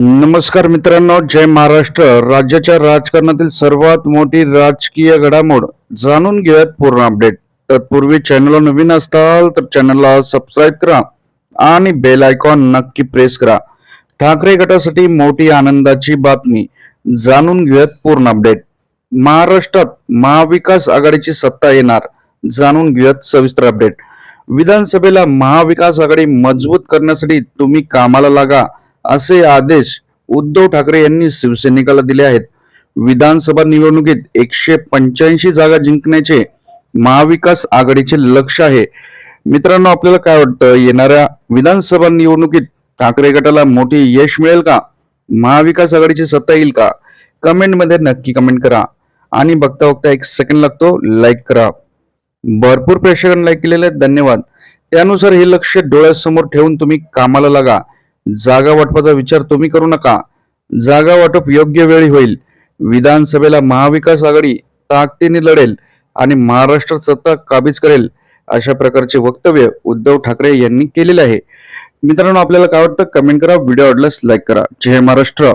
नमस्कार मित्रांनो जय महाराष्ट्र. राज्याच्या राजकारणातील सर्वात मोठी राजकीय घडामोड जाणून घेऊयात पूर्ण अपडेट. तत्पूर्वी चॅनलला नवीन असताल तर चॅनलला सबस्क्राईब करा आणि बेल आयकॉन नक्की प्रेस करा. ठाकरे गटासाठी मोठी आनंदाची बातमी जाणून घेऊयात पूर्ण अपडेट. महाराष्ट्रात महाविकास आघाडीची सत्ता येणार जाणून घेऊयात सविस्तर अपडेट. विधानसभेला महाविकास आघाडी मजबूत करण्यासाठी तुम्ही कामाला लागा असे आदेश उद्धव ठाकरे यांनी शिवसैनिकाला दिले आहेत. विधानसभा निवडणुकीत एकशे पंच्याऐंशी जागा जिंकण्याचे महाविकास आघाडीचे लक्ष आहे. मित्रांनो आपल्याला काय वाटतं? येणाऱ्या विधानसभा निवडणुकीत ठाकरे गटाला मोठी यश मिळेल का? महाविकास आघाडीची सत्ता येईल का? कमेंटमध्ये नक्की कमेंट करा. आणि बघता बघता एक सेकंड लागतो. लाईक करा. भरपूर प्रेक्षकांनी लाईक केलेले आहेत. धन्यवाद. त्यानुसार हे लक्ष डोळ्यासमोर ठेवून तुम्ही कामाला लागा. जागा वाटपाचा विचार तुम्ही करू नका. जागा वाटप योग्य वेळी होईल. विधानसभेला महाविकास आघाडी ताकदीने लढेल आणि महाराष्ट्र सत्ता काबीज करेल अशा प्रकारचे वक्तव्य उद्धव ठाकरे यांनी केलेले आहे. मित्रांनो आपल्याला काय वाटतं? कमेंट करा. व्हिडिओ आवडल्यास लाईक करा. जय महाराष्ट्र.